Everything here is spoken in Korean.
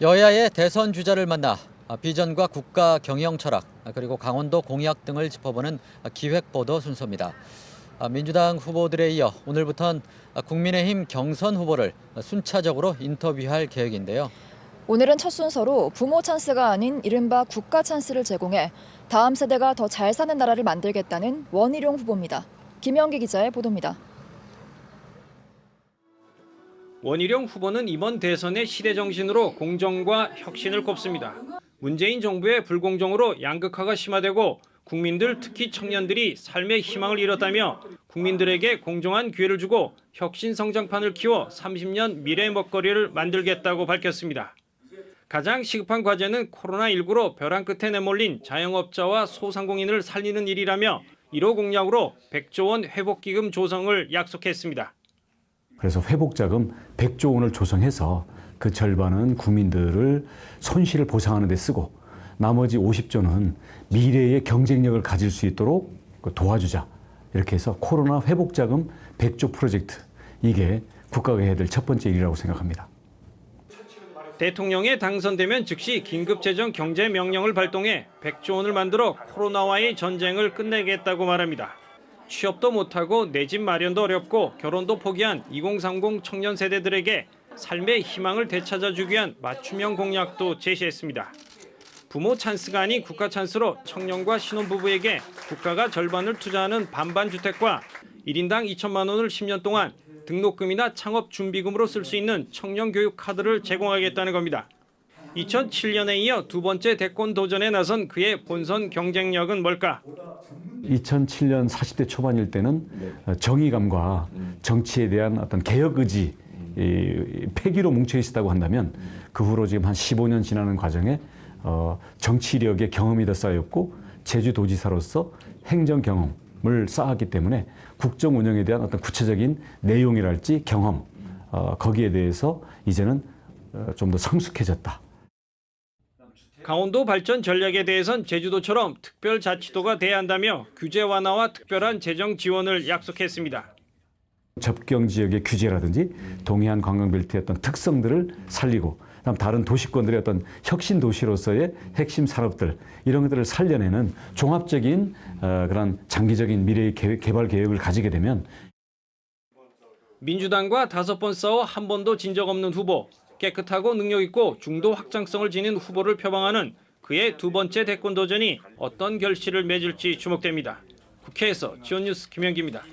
여야의 대선 주자를 만나 비전과 국가 경영 철학 그리고 강원도 공약 등을 짚어보는 기획 보도 순서입니다. 민주당 후보들에 이어 오늘부턴 국민의힘 경선 후보를 순차적으로 인터뷰할 계획인데요. 오늘은 첫 순서로 부모 찬스가 아닌 이른바 국가 찬스를 제공해 다음 세대가 더 잘 사는 나라를 만들겠다는 원희룡 후보입니다. 김영기 기자의 보도입니다. 원희룡 후보는 이번 대선의 시대 정신으로 공정과 혁신을 꼽습니다. 문재인 정부의 불공정으로 양극화가 심화되고 국민들 특히 청년들이 삶의 희망을 잃었다며 국민들에게 공정한 기회를 주고 혁신 성장판을 키워 30년 미래 먹거리를 만들겠다고 밝혔습니다. 가장 시급한 과제는 코로나19로 벼랑 끝에 내몰린 자영업자와 소상공인을 살리는 일이라며 1호 공약으로 100조 원 회복기금 조성을 약속했습니다. 그래서 회복자금 100조 원을 조성해서 그 절반은 국민들을 손실을 보상하는 데 쓰고 나머지 50조는 미래의 경쟁력을 가질 수 있도록 그 도와주자. 이렇게 해서 코로나 회복자금 100조 프로젝트. 이게 국가가 해야 될 첫 번째 일이라고 생각합니다. 대통령에 당선되면 즉시 긴급재정 경제 명령을 발동해 100조 원을 만들어 코로나와의 전쟁을 끝내겠다고 말합니다. 취업도 못하고 내 집 마련도 어렵고 결혼도 포기한 2030 청년 세대들에게 삶의 희망을 되찾아주기 위한 맞춤형 공약도 제시했습니다. 부모 찬스가 아닌 국가 찬스로 청년과 신혼부부에게 국가가 절반을 투자하는 반반 주택과 1인당 2천만 원을 10년 동안 등록금이나 창업 준비금으로 쓸 수 있는 청년 교육 카드를 제공하겠다는 겁니다. 2007년에 이어 두 번째 대권 도전에 나선 그의 본선 경쟁력은 뭘까? 2007년 40대 초반일 때는 정의감과 정치에 대한 어떤 개혁 의지, 이 패기로 뭉쳐 있었다고 한다면 그 후로 지금 한 15년 지나는 과정에 어, 정치력의 경험이 더 쌓였고 제주도지사로서 행정 경험을 쌓았기 때문에 국정 운영에 대한 어떤 구체적인 내용이랄지 경험 어, 거기에 대해서 이제는 어, 좀더 성숙해졌다. 강원도 발전 전략에 대해선 제주도처럼 특별자치도가 돼야 한다며 규제 완화와 특별한 재정 지원을 약속했습니다. 접경 지역의 규제라든지 동해안 관광벨트의 어떤 특성들을 살리고 그다음 다른 도시권들의 어떤 혁신 도시로서의 핵심 산업들 이런 것들을 살려내는 종합적인 어, 그런 장기적인 미래 계획, 개발 계획을 가지게 되면 민주당과 다섯 번 싸워 한 번도 진 적 없는 후보, 깨끗하고 능력 있고 중도 확장성을 지닌 후보를 표방하는 그의 두 번째 대권 도전이 어떤 결실을 맺을지 주목됩니다. 국회에서 지원뉴스 김현기입니다.